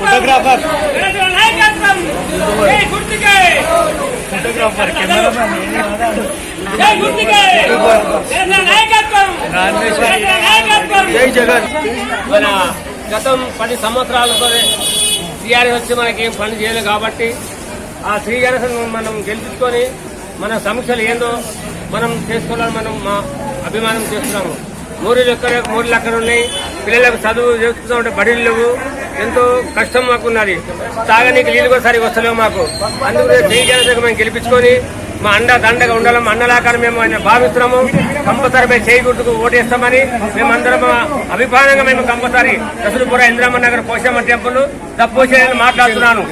Photographer. Photographer cameraman జై జగన్. మన గతం పది సంవత్సరాలతో టీఆర్ఎస్ వచ్చి మనకి ఏం పని చేయలేదు కాబట్టి ఆ టీఆర్ఎస్ మనం గెలిపించుకొని మన సమస్యలు ఏందో మనం చేసుకోవాలని మనం మా అభిమానం చేస్తున్నాము. మూడు ఎక్కడ మూడు లెక్కలు ఉన్నాయి. పిల్లలకు చదువు చేస్తున్నామంటే బడిలు లేవు. ఎంతో కష్టం మాకు ఉన్నది. తాగనీకి నీళ్ళు కూడా సరిగా వస్తలేవు మాకు. అందుకు టీఆర్ఎస్ మేము గెలిపించుకొని మా అండ దండగా ఉండాలి మా అన్నలాగా మేము ఆయన భావిస్తున్నాము. కంపల్సరీ మేము చేయి గుర్తుకు ఓటేస్తామని మేమందరం అందరం అభిప్రాయంగా మేము కంపల్సరీ రసూలుపుర ఇంద్రమ్మ నగర్ పోషమ్మ టెంపుల్ తప్పోషని మాట్లాడుతున్నాను.